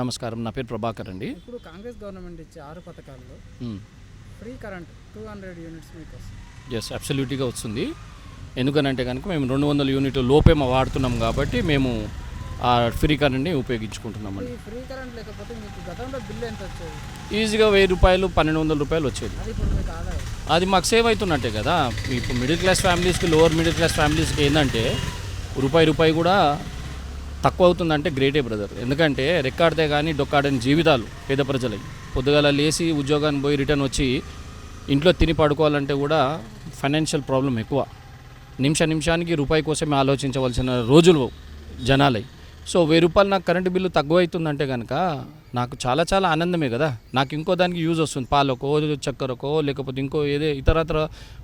నమస్కారం నా పేరు ప్రభాకర్ అండి. ఇప్పుడు కాంగ్రెస్ గవర్నమెంట్ ఇచ్చే ఆరు పథకాల్లో free current two hundred units మీకు వస్తుంది. ఎస్ అబ్సల్యూట్గా వస్తుంది. ఎందుకనంటే కనుక మేము రెండు వందల యూనిట్లు లోపే మా వాడుతున్నాం కాబట్టి మేము ఆ ఫ్రీ కరెంట్ని ఉపయోగించుకుంటున్నామండి. ఫ్రీ కరెంట్ లేకపోతే మీకు గతంలో బిల్లు ఎంత వచ్చేది? ఈజీగా వెయ్యి రూపాయలు పన్నెండు వందల రూపాయలు వచ్చేది. అది మాకు సేవ్ అవుతున్నట్టే కదా. ఇప్పుడు మిడిల్ క్లాస్ ఫ్యామిలీస్కి లోవర్ మిడిల్ క్లాస్ ఫ్యామిలీస్కి ఏంటంటే రూపాయి రూపాయి కూడా తక్కువ అవుతుందంటే గ్రేటే బ్రదర్. ఎందుకంటే రెక్కాడితే కానీ డొక్కాడని జీవితాలు పేద ప్రజలవి. పొద్దుగాల లేచి ఉద్యోగాన్ని పోయి రిటర్న్ వచ్చి ఇంట్లో తిని పడుకోవాలంటే కూడా ఫైనాన్షియల్ ప్రాబ్లం ఎక్కువ. నిమిష నిమిషానికి రూపాయి కోసమే ఆలోచించవలసిన రోజులు జనాలై సో వెయ్యి రూపాయలు నాకు కరెంటు బిల్లు తక్కువ అవుతుందంటే కనుక నాకు చాలా చాలా ఆనందమే కదా. నాకు ఇంకో దానికి యూజ్ వస్తుంది. పాలకో చక్కెరకో లేకపోతే ఇంకో ఏదో ఇతరత్ర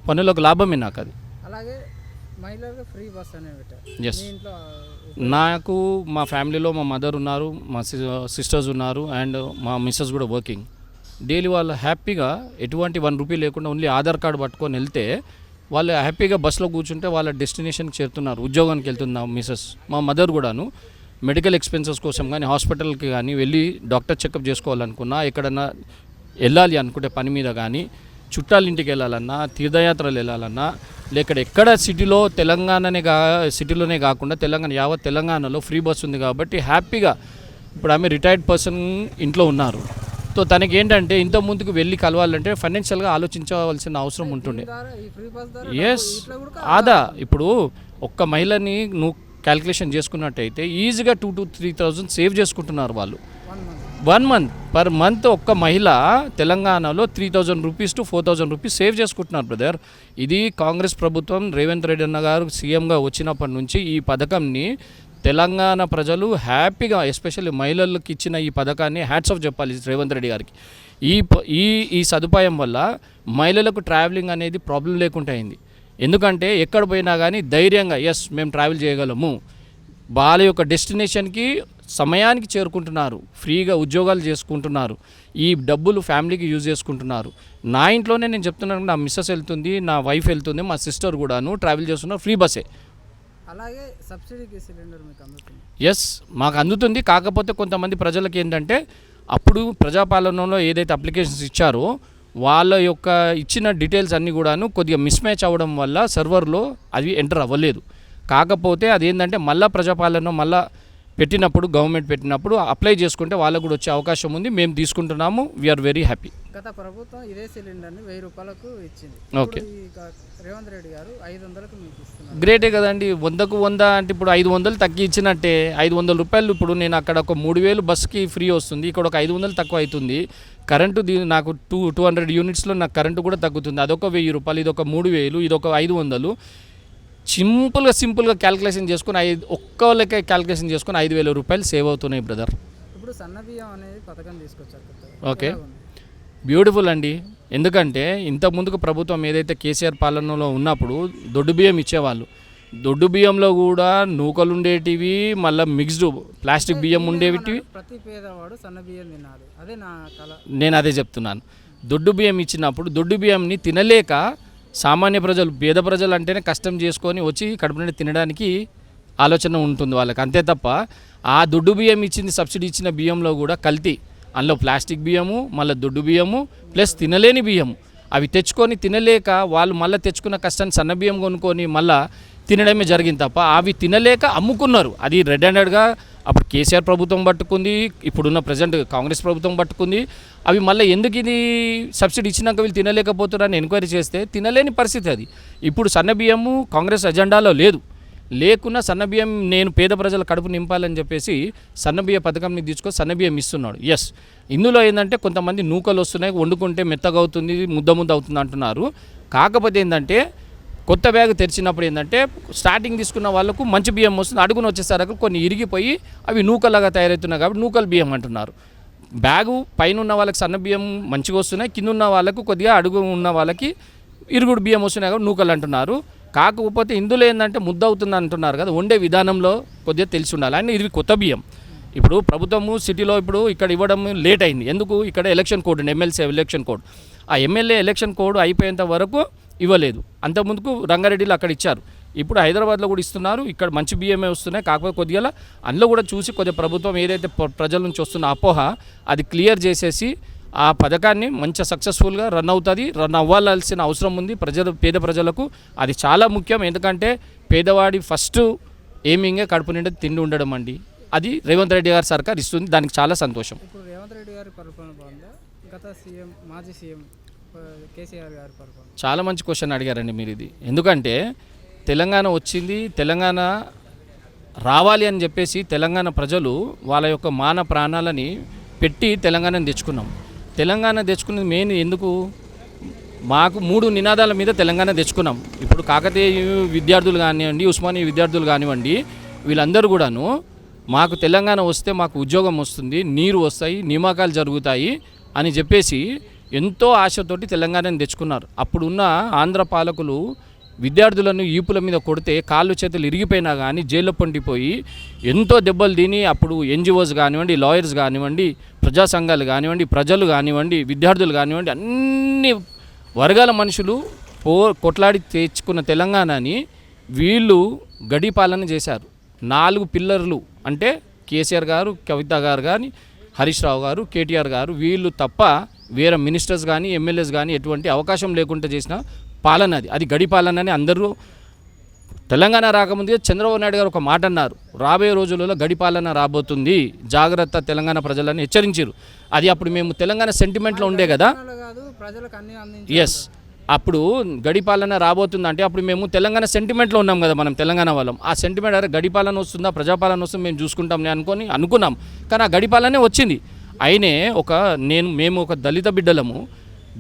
పనులకు లాభమే నాకు అది అలాగే మహిళలకు ఫ్రీ బస్ అనేవి పెట్టారు. Yes. మీ ఇంట్లో నాకు మా ఫ్యామిలీలో మా మదర్ ఉన్నారు మా సిస్టర్స్ ఉన్నారు అండ్ మా మిస్సెస్ కూడా వర్కింగ్ డైలీ వాళ్ళు హ్యాపీగా ఎటువంటి వన్ రూపీ లేకుండా ఓన్లీ ఆధార్ కార్డు పట్టుకొని వెళ్తే వాళ్ళు హ్యాపీగా బస్సులో కూర్చుంటే వాళ్ళ డెస్టినేషన్కి చేరుతున్నారు ఉద్యోగానికి వెళ్తున్నా మిస్సెస్ మా మదర్ కూడాను మెడికల్ ఎక్స్పెన్సెస్ కోసం కానీ హాస్పిటల్కి కానీ వెళ్ళి డాక్టర్ చెకప్ చేసుకోవాలనుకున్నా ఎక్కడన్నా వెళ్ళాలి అనుకుంటే పని మీద కానీ చుట్టాల ఇంటికి వెళ్ళాలన్నా తీర్థయాత్రలు వెళ్ళాలన్నా లేక ఎక్కడ సిటీలో తెలంగాణనే కా సిటీలోనే కాకుండా తెలంగాణ యావత్ తెలంగాణలో ఫ్రీ బస్ ఉంది కాబట్టి హ్యాపీగా ఇప్పుడు ఆమె రిటైర్డ్ పర్సన్ ఇంట్లో ఉన్నారు. సో తనకి ఏంటంటే ఇంత ముందుకు వెళ్ళి కలవాలంటే ఫైనాన్షియల్గా ఆలోచించవలసిన అవసరం ఉంటుండే. ఎస్ ఆదా ఇప్పుడు ఒక్క మహిళని నువ్వు క్యాల్కులేషన్ చేసుకున్నట్టయితే ఈజీగా two to three thousand save చేసుకుంటున్నారు వాళ్ళు. వన్ మంత్ పర్ మంత్ ఒక్క మహిళ తెలంగాణలో three thousand rupees to four thousand rupees save చేసుకుంటున్నారు బ్రదర్. ఇది కాంగ్రెస్ ప్రభుత్వం రేవంత్ రెడ్డి అన్న గారు సీఎంగా వచ్చినప్పటి నుంచి ఈ పథకంని తెలంగాణ ప్రజలు హ్యాపీగా ఎస్పెషల్లీ మహిళలకు ఇచ్చిన ఈ పథకాన్ని హ్యాట్స్ ఆఫ్ చెప్పాలి రేవంత్ రెడ్డి గారికి. ఈ ప- ఈ ఈ సదుపాయం వల్ల మహిళలకు ట్రావెలింగ్ అనేది ప్రాబ్లం లేకుండా అయింది. ఎందుకంటే ఎక్కడ పోయినా కానీ ధైర్యంగా ఎస్ మేము ట్రావెల్ చేయగలము. వాళ్ళ యొక్క డెస్టినేషన్కి సమయానికి చేరుకుంటున్నారు ఫ్రీగా ఉద్యోగాలు చేసుకుంటున్నారు ఈ డబ్బులు ఫ్యామిలీకి యూజ్ చేసుకుంటున్నారు. నా ఇంట్లోనే నేను చెప్తున్నాను నా మిస్సెస్ వెళ్తుంది నా వైఫ్ వెళ్తుంది మా సిస్టర్ కూడాను ట్రావెల్ చేస్తున్నారు ఫ్రీ బస్సే అలాగే సబ్సిడీకి సిలిండర్ మీకు అందుతుంది. ఎస్ మాకు అందుతుంది. కాకపోతే కొంతమంది ప్రజలకు ఏంటంటే అప్పుడు ప్రజాపాలనలో ఏదైతే అప్లికేషన్స్ ఇచ్చారో వాళ్ళ యొక్క ఇచ్చిన డీటెయిల్స్ అన్నీ కూడాను కొద్దిగా మిస్ మ్యాచ్ అవ్వడం వల్ల సర్వర్లో అది ఎంటర్ అవ్వలేదు. కాకపోతే అదేంటంటే మళ్ళా ప్రజాపాలన మళ్ళా పెట్టినప్పుడు గవర్నమెంట్ పెట్టినప్పుడు అప్లై చేసుకుంటే వాళ్ళకు కూడా వచ్చే అవకాశం ఉంది. మేము తీసుకుంటున్నాము. వీఆర్ వెరీ హ్యాపీ గత ప్రభుత్వం ఇదే సిలిండర్ని వెయ్యి రూపాయలకు ఇచ్చింది. ఓకే. రేవంత్ రెడ్డి గారు ఐదు వందలకు మీకు గ్రేటే కదండి. వందకు వంద అంటే ఇప్పుడు ఐదు వందలు తగ్గి ఇచ్చినట్టే. ఐదు వందల రూపాయలు ఇప్పుడు నేను అక్కడ ఒక మూడు వేలు బస్కి ఫ్రీ వస్తుంది. ఇక్కడ ఒక ఐదు వందలు తక్కువ అవుతుంది. కరెంటు దీ నాకు టూ టూ హండ్రెడ్ యూనిట్స్లో నాకు కరెంటు కూడా తగ్గుతుంది. అదొక వెయ్యి రూపాయలు ఇదొక మూడు వేలు ఇదొక ఐదు వందలు. సింపుల్గా సింపుల్గా క్యాల్కులేషన్ చేసుకుని ఐదు ఒక్క లెక్క క్యాల్కులేషన్ చేసుకుని ఐదు వేల రూపాయలు సేవ్ అవుతున్నాయి బ్రదర్. ఇప్పుడు సన్న బియ్యం అనేది పథకం తీసుకొచ్చారు. ఓకే. బ్యూటిఫుల్ అండి. ఎందుకంటే ఇంత ముందుకు ప్రభుత్వం ఏదైతే కేసీఆర్ పాలనలో ఉన్నప్పుడు దొడ్డు బియ్యం ఇచ్చేవాళ్ళు. దొడ్డు బియ్యంలో కూడా నూకలు ఉండేటివి మళ్ళీ మిక్స్డ్ ప్లాస్టిక్ బియ్యం ఉండేవి ప్రతి పేదవాడు సన్న బియ్యం తినాలి. అదే నా కళ నేను అదే చెప్తున్నాను. దొడ్డు బియ్యం ఇచ్చినప్పుడు దొడ్డు బియ్యంని తినలేక సామాన్య ప్రజలు పేద ప్రజలు అంటేనే కష్టం చేసుకొని వచ్చి కడుపు నుండి తినడానికి ఆలోచన ఉంటుంది వాళ్ళకి. అంతే తప్ప ఆ దొడ్డు బియ్యం ఇచ్చింది సబ్సిడీ ఇచ్చిన బియ్యంలో కూడా కల్తీ. అందులో ప్లాస్టిక్ బియ్యము మళ్ళీ దొడ్డు బియ్యము ప్లస్ తినలేని బియ్యము. అవి తెచ్చుకొని తినలేక వాళ్ళు మళ్ళీ తెచ్చుకున్న కష్టాన్ని సన్నబియ్యం కొనుక్కొని మళ్ళీ తినడమే జరిగింది తప్ప అవి తినలేక అమ్ముకున్నారు. అది రెడ్ హ్యాండెడ్గా అప్పుడు కేసీఆర్ ప్రభుత్వం పట్టుకుంది ఇప్పుడున్న ప్రజెంట్ కాంగ్రెస్ ప్రభుత్వం పట్టుకుంది. అవి మళ్ళీ ఎందుకు ఇది సబ్సిడీ ఇచ్చినాక వీళ్ళు తినలేకపోతున్నారని ఎంక్వైరీ చేస్తే తినలేని పరిస్థితి అది. ఇప్పుడు సన్నబియ్యము కాంగ్రెస్ ఎజెండాలో లేదు. లేకున్నా సన్నబియ్యం నేను పేద ప్రజల కడుపు నింపాలని చెప్పేసి సన్నబియ్య పథకంని తీసుకొని సన్నబియ్యం ఇస్తున్నాడు. ఎస్ ఇందులో ఏంటంటే కొంతమంది నూకలు వస్తున్నాయి వండుకుంటే మెత్తగా అవుతుంది ముద్ద ముద్ద అవుతుంది అంటున్నారు. కాకపోతే ఏంటంటే కొత్త బ్యాగ్ తెరిచినప్పుడు ఏంటంటే స్టార్టింగ్ తీసుకున్న వాళ్ళకు మంచి బియ్యం వస్తుంది అడుగున వచ్చేసరికి కొన్ని ఇరిగిపోయి అవి నూకలాగా తయారవుతున్నాయి కాబట్టి నూకలు బియ్యం అంటున్నారు. బ్యాగు పైన ఉన్న వాళ్ళకి సన్న బియ్యం మంచిగా వస్తున్నాయి కింద ఉన్న వాళ్ళకు కొద్దిగా అడుగు ఉన్న వాళ్ళకి ఇరుగుడు బియ్యం వస్తున్నాయి కాబట్టి నూకలు అంటున్నారు. కాకపోతే ఇందులో ఏంటంటే ముద్ద అవుతుంది అంటున్నారు కదా వండే విధానంలో కొద్దిగా తెలిసి ఉండాలి. అండ్ ఇది కొత్త బియ్యం. ఇప్పుడు ప్రభుత్వము సిటీలో ఇప్పుడు ఇక్కడ ఇవ్వడం లేట్ అయింది. ఎందుకు? ఇక్కడ ఎలక్షన్ కోడ్ ఉంది ఎమ్మెల్సీ ఎలక్షన్ కోడ్. ఆ ఎమ్మెల్యే ఎలక్షన్ కోడ్ అయిపోయేంత వరకు ఇవ్వలేదు. అంతకుముందుకు రంగారెడ్డిలో అక్కడ ఇచ్చారు. ఇప్పుడు హైదరాబాద్లో కూడా ఇస్తున్నారు. ఇక్కడ మంచి బియ్యమే వస్తున్నాయి. కాకపోతే కొద్దిగా అందులో కూడా చూసి కొద్దిగా ప్రభుత్వం ఏదైతే ప్ర- ప్రజల నుంచి వస్తున్న అపోహ అది క్లియర్ చేసేసి ఆ పథకాన్ని మంచి సక్సెస్ఫుల్గా రన్ అవుతుంది రన్ అవ్వాల్సిన అవసరం ఉంది ప్రజలు పేద ప్రజలకు. అది చాలా ముఖ్యం ఎందుకంటే పేదవాడి ఫస్ట్ ఎయిమింగే కడుపు నిండా తిండి ఉండడం అండి. అది రేవంత్ రెడ్డి గారి సర్కార్ ఇస్తుంది దానికి చాలా సంతోషం. రేవంత్ రెడ్డి గారి పరిపాలన గత సీఎం మాజీ సీఎం కేసీఆర్ గారి పరిపాలన. చాలా మంచి క్వశ్చన్ అడిగారండి మీరు ఇది. ఎందుకంటే తెలంగాణ వచ్చింది తెలంగాణ రావాలి అని చెప్పేసి తెలంగాణ ప్రజలు వాళ్ళ యొక్క మాన ప్రాణాలని పెట్టి తెలంగాణను తెచ్చుకున్నాం. తెలంగాణ తెచ్చుకున్నది మెయిన్ ఎందుకు? మాకు మూడు నినాదాల మీద తెలంగాణ తెచ్చుకున్నాం. ఇప్పుడు కాకతీయ విద్యార్థులు కానివ్వండి ఉస్మానియా విద్యార్థులు కానివ్వండి వీళ్ళందరూ కూడాను మాకు తెలంగాణ వస్తే మాకు ఉద్యోగం వస్తుంది నీరు వస్తాయి నియామకాలు జరుగుతాయి అని చెప్పేసి ఎంతో ఆశతోటి తెలంగాణను తెచ్చుకున్నారు. అప్పుడున్న ఆంధ్ర పాలకులు విద్యార్థులను ఈపుల మీద కొడితే కాళ్ళు చేతులు ఇరిగిపోయినా కానీ జైల్లో పండిపోయి ఎంతో దెబ్బలు తిని అప్పుడు ఎన్జిఓస్ కానివ్వండి లాయర్స్ కానివ్వండి ప్రజా సంఘాలు కానివ్వండి ప్రజలు కానివ్వండి విద్యార్థులు కానివ్వండి అన్ని వర్గాల మనుషులు పో కొట్లాడి తెచ్చుకున్న తెలంగాణని వీళ్ళు గడిపాలన చేశారు. నాలుగు పిల్లర్లు అంటే కేసీఆర్ గారు కవిత గారు కానీ హరీష్ రావు గారు కేటీఆర్ గారు వీళ్ళు తప్ప వేరే మినిస్టర్స్ కానీ ఎమ్మెల్యేస్ కానీ ఎటువంటి అవకాశం లేకుండా చేసిన పాలన అది. అది గడిపాలన అని అందరూ తెలంగాణ రాకముందే చంద్రబాబు నాయుడు గారు ఒక మాట అన్నారు రాబోయే రోజులలో గడిపాలన రాబోతుంది. జాగ్రత్త తెలంగాణ ప్రజలని హెచ్చరించారు. అది అప్పుడు మేము తెలంగాణ సెంటిమెంట్లో ఉండే కదా? ఎస్ అప్పుడు గడిపాలన రాబోతుందంటే అప్పుడు మేము తెలంగాణ సెంటిమెంట్లో ఉన్నాం కదా మనం తెలంగాణ వాళ్ళం. ఆ సెంటిమెంట్ అరే గడిపాలన వస్తుందా ప్రజాపాలన వస్తుంది మేము చూసుకుంటాం అనుకొని అనుకున్నాం. కానీ ఆ గడిపాలనే వచ్చింది. ఆయనే ఒక నేను మేము ఒక దళిత బిడ్డలము.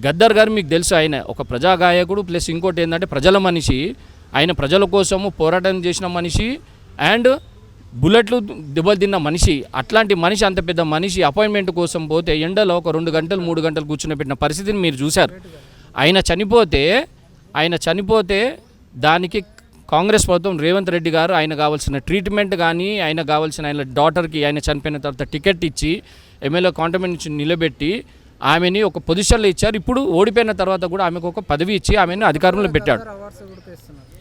గద్దర్ గారు మీకు తెలుసు ఆయన ఒక ప్రజాగాయకుడు ప్లస్ ఇంకోటి ఏంటంటే ప్రజల మనిషి. ఆయన ప్రజల కోసము పోరాటం చేసిన మనిషి అండ్ బుల్లెట్లు దెబ్బలు తిన్న మనిషి. అట్లాంటి మనిషి అంత పెద్ద మనిషి అపాయింట్మెంట్ కోసం పోతే ఎండలో ఒక రెండు గంటలు మూడు గంటలు కూర్చుని పెట్టిన పరిస్థితిని మీరు చూశారు. ఆయన చనిపోతే ఆయన చనిపోతే దానికి కాంగ్రెస్ ప్రభుత్వం రేవంత్ రెడ్డి గారు ఆయన కావాల్సిన ట్రీట్మెంట్ కానీ ఆయన కావాల్సిన ఆయన డాటర్కి ఆయన చనిపోయిన తర్వాత టికెట్ ఇచ్చి ఎమ్మెల్యే కాంటమెంట్ నుంచి నిలబెట్టి ఆమెని ఒక పొజిషన్లో ఇచ్చారు. ఇప్పుడు ఓడిపోయిన తర్వాత కూడా ఆమెకు ఒక పదవి ఇచ్చి ఆమెను అధికారంలో పెట్టాడు.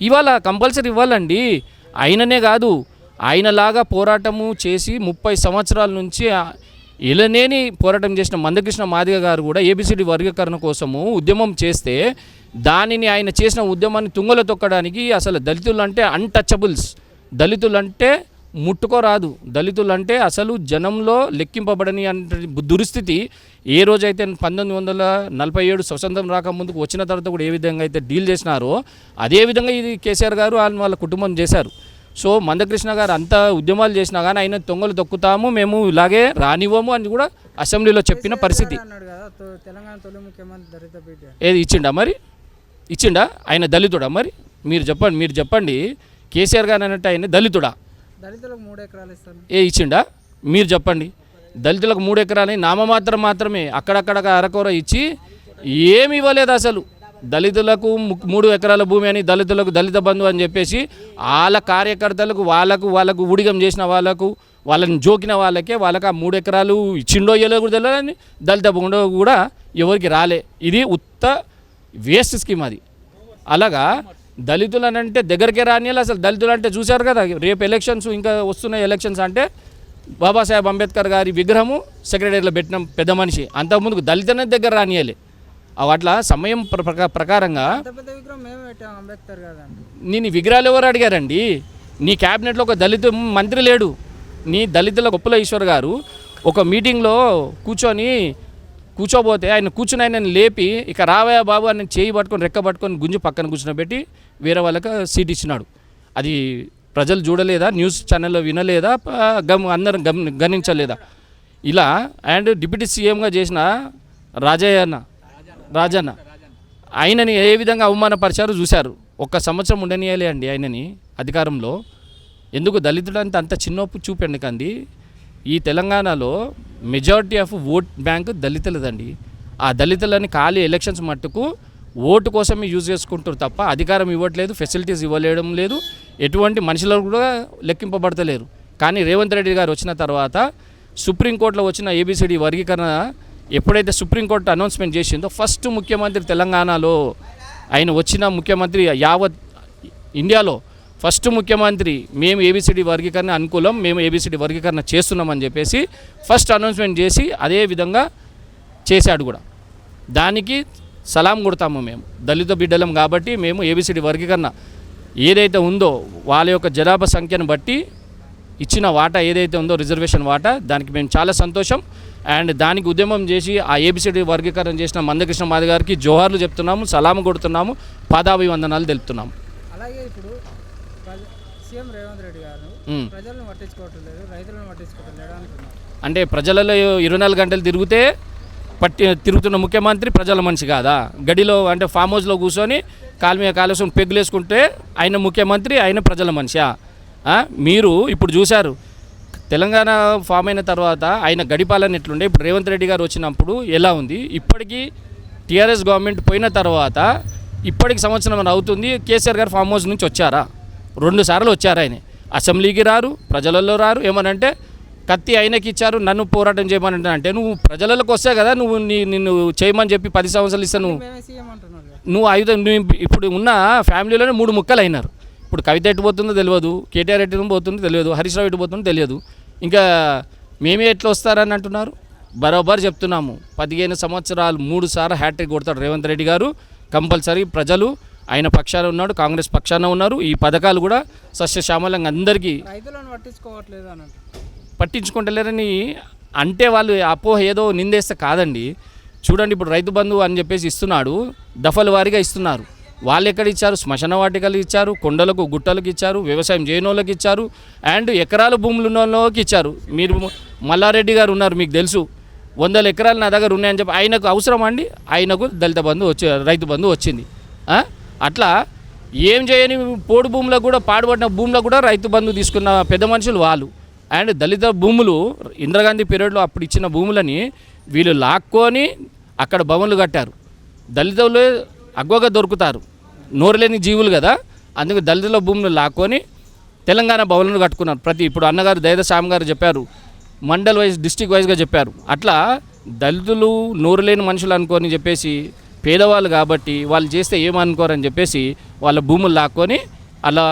ఇవాళ కంపల్సరీ ఇవ్వాలండి. ఆయననే కాదు ఆయనలాగా పోరాటము చేసి ముప్పై సంవత్సరాల నుంచి ఇలానేని ఇలనేని పోరాటం చేసిన మందకృష్ణ మాదిగ గారు కూడా ఏబిసిడి వర్గీకరణ కోసము ఉద్యమం చేస్తే దానిని ఆయన చేసిన ఉద్యమాన్ని తుంగలో తొక్కడానికి అసలు దళితులు అంటే అన్టచబుల్స్ దళితులు అంటే ముట్టుకోరాదు. దళితులు అంటే అసలు జనంలో లెక్కింపబడని అంటే దుస్థితి ఏ రోజైతే పంతొమ్మిది వందల నలభై ఏడు స్వతంత్రం రాకముందుకు వచ్చిన తర్వాత కూడా ఏ విధంగా అయితే డీల్ చేసినారో అదే విధంగా ఇది కేసీఆర్ గారు వాళ్ళ వాళ్ళ కుటుంబం చేశారు. సో మందకృష్ణ గారు అంత ఉద్యమాలు చేసినా కానీ ఆయన తొంగలు తొక్కుతాము మేము ఇలాగే రానివ్వము అని కూడా అసెంబ్లీలో చెప్పిన పరిస్థితి. ఏది ఇచ్చిండా మరి? ఇచ్చిండా? ఆయన దళితుడా మరి? మీరు చెప్పండి మీరు చెప్పండి. కేసీఆర్ గారు అన్నట్టు ఆయన దళితుడా? దళితులకు మూడు ఎకరాలు ఇస్తాను. ఏ ఇచ్చిండా? మీరు చెప్పండి. దళితులకు మూడు ఎకరాలని నామమాత్రం మాత్రమే అక్కడక్కడ అరకొర ఇచ్చి ఏమి ఇవ్వలేదు అసలు. దళితులకు మూడు ఎకరాల భూమి అని దళితులకు దళిత బంధు అని చెప్పేసి వాళ్ళ కార్యకర్తలకు వాళ్ళకు వాళ్ళకు ఉడిగం చేసిన వాళ్ళకు వాళ్ళని జోకిన వాళ్ళకే వాళ్ళకి ఆ మూడు ఎకరాలు ఇచ్చిండో ఇయ్యలో కూడా తెలియదని దళిత బంధు కూడా ఎవరికి రాలే. ఇది ఉత్త వేస్ట్ స్కీమ్ అది. అలాగా దళితులు అని అంటే దగ్గరికే రానియాలి. అసలు దళితులు అంటే చూశారు కదా రేపు ఎలక్షన్స్ ఇంకా వస్తున్నాయి ఎలక్షన్స్ అంటే బాబాసాహెబ్ అంబేద్కర్ గారి విగ్రహము సెక్రటరీలో పెట్టిన పెద్ద మనిషి. అంతకుముందుకు దళితులనే దగ్గర రానియాలి. అట్లా సమయం ప్ర- ప్రకా- ప్రకారంగా అంత పెద్ద విగ్రహం మేమే పెట్టాం అంబేద్కర్ కాదండి నేను విగ్రహాలు ఎవరు అడిగారండి? నీ క్యాబినెట్లో ఒక దళిత మంత్రి లేడు. నీ దళితుల గొప్పల ఈశ్వర్ గారు ఒక మీటింగ్లో కూర్చొని కూర్చోబోతే ఆయన కూర్చుని ఆయనని లేపి ఇక రావయ్య బాబు అని చేయి పట్టుకొని రెక్క పట్టుకొని గుంజు పక్కన కూర్చునబెట్టి వేరే వాళ్ళకి సీట్ ఇచ్చినాడు. అది ప్రజలు చూడలేదా? న్యూస్ ఛానల్లో వినలేదా? గమ్ అందరం గమ్ గమనించలేదా? ఇలా అండ్ డిప్యూటీ సీఎంగా చేసిన రాజయ్యన్న రాజన్న ఆయనని ఏ విధంగా అవమానపరిచారు చూశారు. ఒక్క సంవత్సరం ఉండనియాలి అండి ఆయనని అధికారంలో. ఎందుకు దళితుడు అంత చిన్నప్పు చూపండి కంది. ఈ తెలంగాణలో మెజారిటీ ఆఫ్ ఓట్ బ్యాంక్ దళితులదండి. ఆ దళితులని ఖాళీ ఎలక్షన్స్ మట్టుకు ఓటు కోసమే యూజ్ చేసుకుంటారు తప్ప అధికారం ఇవ్వట్లేదు ఫెసిలిటీస్ ఇవ్వలేడం లేదు ఎటువంటి మనుషులకు కూడా లెక్కింపబడతలేరు. కానీ రేవంత్ రెడ్డి గారు వచ్చిన తర్వాత సుప్రీంకోర్టులో వచ్చిన ఏబిసిడి వర్గీకరణ ఎప్పుడైతే సుప్రీంకోర్టు అనౌన్స్మెంట్ చేసిందో ఫస్ట్ ముఖ్యమంత్రి తెలంగాణలో ఆయన వచ్చిన ముఖ్యమంత్రి యావత్ ఇండియాలో ఫస్ట్ ముఖ్యమంత్రి మేము ఏబిసిడి వర్గీకరణ అనుకూలం మేము ఏబిసిడి వర్గీకరణ చేస్తున్నామని చెప్పేసి ఫస్ట్ అనౌన్స్మెంట్ చేసి అదే విధంగా చేశాడు కూడా. దానికి సలాం కొడతాము మేము. దళిత బిడ్డలం కాబట్టి మేము ఏబిసిడి వర్గీకరణ ఏదైతే ఉందో వాళ్ళ యొక్క జనాభా సంఖ్యను బట్టి ఇచ్చిన వాటా ఏదైతే ఉందో రిజర్వేషన్ వాటా దానికి మేము చాలా సంతోషం. అండ్ దానికి ఉద్యమం చేసి ఆ ఏబిసిడి వర్గీకరణ చేసిన మందకృష్ణ మాది గారికి జోహార్లు చెప్తున్నాము సలాం కొడుతున్నాము పాదాభివందనాలు తెలుపుతున్నాము. అలాగే ఇప్పుడు సీఎం రేవంత్ రెడ్డి గారు. ప్రజలను పట్టించుకోవట్లేదు రైతులను పట్టించుకోవట్లేదు అంటున్నారు. అంటే ప్రజలలో ఇరవై నాలుగు గంటలు తిరిగితే పట్టి తిరుగుతున్న ముఖ్యమంత్రి ప్రజల మనిషి కాదా? గడిలో అంటే ఫామ్ హౌస్లో కూర్చొని కాలు మీద కాలుసం పెగ్గులేసుకుంటే ఆయన ముఖ్యమంత్రి ఆయన ప్రజల మనిషా? మీరు ఇప్పుడు చూశారు తెలంగాణ ఫామ్ అయిన తర్వాత ఆయన గడిపాలన ఎట్లుండే? ఇప్పుడు రేవంత్ రెడ్డి గారు వచ్చినప్పుడు ఎలా ఉంది? ఇప్పటికీ టీఆర్ఎస్ గవర్నమెంట్ పోయిన తర్వాత ఇప్పటికి సంవత్సరం అవుతుంది కేసీఆర్ గారు ఫామ్ హౌస్ నుంచి వచ్చారా? రెండు సార్లు వచ్చారు ఆయన. అసెంబ్లీకి రారు ప్రజలలో రారు ఏమనంటే కత్తి ఆయనకి ఇచ్చారు నన్ను పోరాటం చేయమని అంటే నువ్వు ప్రజలకు వస్తే కదా నువ్వు నీ నిన్ను చేయమని చెప్పి పది సంవత్సరాలు ఇస్తా నువ్వు. నువ్వు ఐదు నువ్వు ఇప్పుడు ఉన్న ఫ్యామిలీలోనే మూడు ముక్కలు అయినారు. ఇప్పుడు కవిత ఎటు పోతుందో తెలియదు కేటీఆర్ ఎటు పోతుందో తెలియదు హరీష్ రావు ఎటు పోతుందో తెలియదు. ఇంకా మేమే ఎట్లా వస్తారని అంటున్నారు? బరోబర్ చెప్తున్నాము. పదిహేను సంవత్సరాలు మూడు సార్లు హ్యాట్రిక్ కొడతాడు రేవంత్ రెడ్డి గారు. కంపల్సరీ ప్రజలు ఆయన పక్షాన ఉన్నాడు కాంగ్రెస్ పక్షాన ఉన్నారు. ఈ పథకాలు కూడా సస్యశ్యామలంగా అందరికీ పట్టించుకుంటలేరని అంటే వాళ్ళు అపోహ ఏదో నిందేస్తే కాదండి. చూడండి ఇప్పుడు రైతు బంధువు అని చెప్పేసి ఇస్తున్నాడు దఫల వారీగా ఇస్తున్నారు. వాళ్ళు ఎక్కడ ఇచ్చారు? శ్మశాన వాటికలు ఇచ్చారు కొండలకు గుట్టలకు ఇచ్చారు వ్యవసాయం చేయని వాళ్ళకి ఇచ్చారు అండ్ ఎకరాల భూములు ఉన్న వాళ్ళకి ఇచ్చారు. మీరు మల్లారెడ్డి గారు ఉన్నారు మీకు తెలుసు. వందల ఎకరాలు నా దగ్గర ఉన్నాయని చెప్పి ఆయనకు అవసరం అండి? ఆయనకు దళిత బంధు వచ్చి రైతు బంధు వచ్చింది? అట్లా ఏం చేయని పోడు భూములకు కూడా పాడుపడిన భూములకు కూడా రైతు బంధు తీసుకున్న పెద్ద మనుషులు వాళ్ళు. అండ్ దళిత భూములు ఇందిరాగాంధీ పీరియడ్లో అప్పుడు ఇచ్చిన భూములని వీళ్ళు లాక్కొని అక్కడ భవన్లు కట్టారు. దళితులు అగ్వగా దొరుకుతారు. నోరులేని జీవులు కదా అందుకు దళితుల భూములు లాక్కొని తెలంగాణ భవన్లు కట్టుకున్నారు. ప్రతి ఇప్పుడు అన్నగారు దయద శ్యామ్ గారు చెప్పారు మండల్ వైజ్ డిస్టిక్ వైజ్గా చెప్పారు. అట్లా దళితులు నోరులేని మనుషులు అనుకొని చెప్పేసి పేదవాళ్ళు కాబట్టి వాళ్ళు చేస్తే ఏమనుకోరని చెప్పేసి వాళ్ళ భూములు లాక్కొని అలా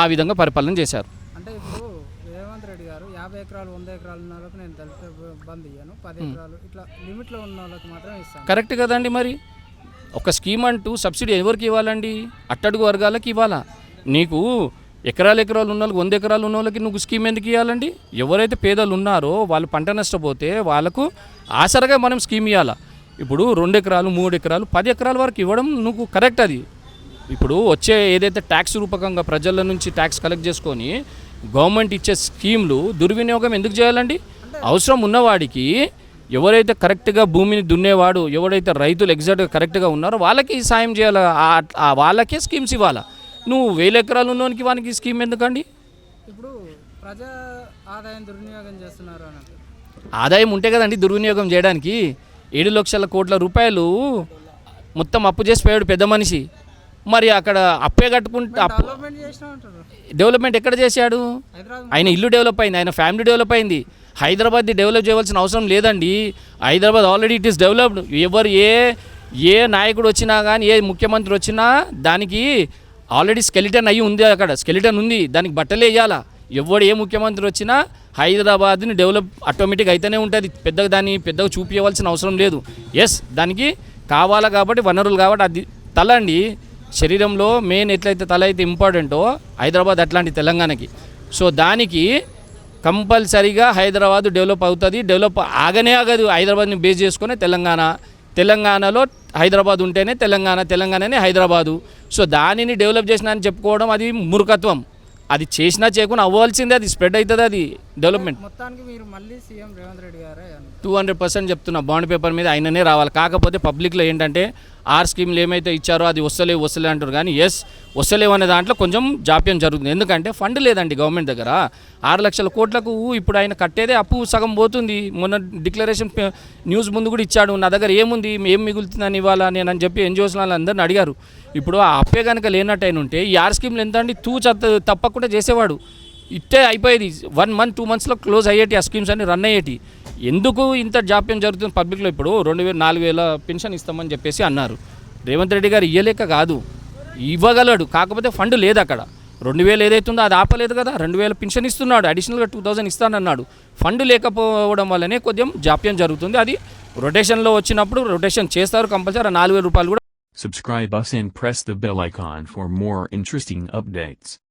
ఆ విధంగా పరిపాలన చేశారు. అంటే ఇప్పుడు రేవంత్ రెడ్డి గారు యాభై ఎకరాలు వంద ఎకరాలు ఉన్న వాళ్ళకి నేను దళిత బంద్ ఇయ్యాను. పది ఎకరాలు ఇట్లా లిమిట్లో ఉన్న వాళ్ళకి మాత్రమే ఇస్తాను. కరెక్ట్ కదండి మరి? ఒక స్కీమ్ అంటూ సబ్సిడీ ఎవరికి ఇవ్వాలండి? అట్టడుగు వర్గాలకు ఇవ్వాలా? నీకు ఎకరాలు ఎకరాలు ఉన్న వాళ్ళకి వంద ఎకరాలు ఉన్న వాళ్ళకి నువ్వు స్కీమ్ ఎందుకు ఇవ్వాలండి ఎవరైతే పేదలు ఉన్నారో వాళ్ళు పంట నష్టపోతే వాళ్ళకు ఆసరగా మనం స్కీమ్ ఇవ్వాలా ఇప్పుడు రెండు ఎకరాలు మూడు ఎకరాలు పది ఎకరాల వరకు ఇవ్వడం నువ్వు కరెక్ట్ అది. ఇప్పుడు వచ్చే ఏదైతే ట్యాక్స్ రూపకంగా ప్రజల నుంచి ట్యాక్స్ కలెక్ట్ చేసుకొని గవర్నమెంట్ ఇచ్చే స్కీమ్లు దుర్వినియోగం ఎందుకు చేయాలండి? అవసరం ఉన్నవాడికి ఎవరైతే కరెక్ట్గా భూమిని దున్నేవాడు ఎవరైతే రైతులు ఎగ్జాక్ట్గా కరెక్ట్గా ఉన్నారో వాళ్ళకి సాయం చేయాలి? వాళ్ళకే స్కీమ్స్ ఇవ్వాలా? నువ్వు వేల ఎకరాలు ఉన్నోనికి వానికి స్కీమ్ ఎందుకండి? ఇప్పుడు ప్రజా ఆదాయం దుర్వినియోగం చేస్తున్నారు ఆదాయం ఉంటే కదండి దుర్వినియోగం చేయడానికి. ఏడు లక్షల కోట్ల రూపాయలు మొత్తం అప్పు చేసి పోయాడు పెద్ద మనిషి. మరి అక్కడ అప్పే కట్టుకుంటే అప్పు డెవలప్మెంట్ ఎక్కడ చేశాడు? ఆయన ఇల్లు డెవలప్ అయింది ఆయన ఫ్యామిలీ డెవలప్ అయింది. హైదరాబాద్ది డెవలప్ చేయవలసిన అవసరం లేదండి. Hyderabad already it is developed ఎవరు ఏ ఏ నాయకుడు వచ్చినా కానీ ఏ ముఖ్యమంత్రి వచ్చినా దానికి ఆల్రెడీ స్కెలిటన్ అయ్యి ఉంది అక్కడ. స్కెలిటన్ ఉంది. దానికి బట్టలే వేయాలా ఎవడు ఏ ముఖ్యమంత్రి వచ్చినా హైదరాబాద్ని డెవలప్ ఆటోమేటిక్ అయితేనే ఉంటుంది. పెద్దగా దాన్ని పెద్దగా చూపించవలసిన అవసరం లేదు. ఎస్ దానికి కావాలా కాబట్టి వనరులు కాబట్టి అది తల అండి. శరీరంలో మెయిన్ ఎట్లయితే తల అయితే ఇంపార్టెంటో హైదరాబాద్ అట్లాంటి తెలంగాణకి. సో దానికి కంపల్సరీగా హైదరాబాద్ డెవలప్ అవుతుంది. డెవలప్ ఆగనే ఆగదు. హైదరాబాద్ని బేస్ చేసుకునే తెలంగాణ. తెలంగాణలో హైదరాబాద్ ఉంటేనే తెలంగాణ తెలంగాణనే హైదరాబాదు. సో దానిని డెవలప్ చేసిన అని చెప్పుకోవడం అది మురుకత్వం అది చేసినా చేయకుండా అవ్వాల్సిందే అది స్ప్రెడ్ అవుతుంది అది. డెవలప్మెంట్ మొత్తానికి మీరు మళ్ళీ సీఎం రేవంత్ రెడ్డి గారే టూ హండ్రెడ్ పర్సెంట్ చెప్తున్నా. బాండ్ పేపర్ మీద ఆయననే రావాలి. కాకపోతే పబ్లిక్లో ఏంటంటే ఆర్ స్కీమ్లు ఏమైతే ఇచ్చారో అది వస్తలేవు వస్తలే అంటారు కానీ ఎస్ వస్తలేవు అనే దాంట్లో కొంచెం జాప్యం జరుగుతుంది. ఎందుకంటే ఫండ్ లేదండి గవర్నమెంట్ దగ్గర. ఆరు లక్షల కోట్లకు ఇప్పుడు ఆయన కట్టేదే అప్పు సగం పోతుంది. మొన్న డిక్లరేషన్ న్యూస్ ముందు కూడా ఇచ్చాడు. నా దగ్గర ఏముంది? ఏం మిగులుతుందని ఇవ్వాలా? నేను అని చెప్పి ఎన్జిఓస్ అందరిని అడిగారు. ఇప్పుడు ఆ అప్పే కనుక లేనట్టు ఉంటే ఈ ఆర్ స్కీమ్లు ఎంత అండి? తూ చత్త తప్పకుండా చేసేవాడు. ఇట్టే అయిపోయేది. వన్ మంత్ టూ మంత్స్లో క్లోజ్ అయ్యేటి ఆ స్కీమ్స్ అన్ని రన్ అయ్యేటి. ఎందుకు ఇంత జాప్యం జరుగుతుంది పబ్లిక్లో ఇప్పుడు? రెండు వేల నాలుగు వేల పెన్షన్ ఇస్తామని చెప్పేసి అన్నారు. రేవంత్ రెడ్డి గారు ఇయ్యలేక కాదు. ఇవ్వగలడు. కాకపోతే ఫండ్ లేదు అక్కడ. రెండు వేలు ఏదైతుందో అది ఆపలేదు కదా. రెండు వేల పెన్షన్ ఇస్తున్నాడు. అడిషనల్గా టూ థౌజండ్ ఇస్తానన్నాడు. ఫండ్ లేకపోవడం వల్లనే కొద్దిగా జాప్యం జరుగుతుంది. అది రొటేషన్లో వచ్చినప్పుడు రొటేషన్ చేస్తారు కంపల్సరీ నాలుగు వేల రూపాయలు కూడా Subscribe us and press the bell icon for more interesting updates.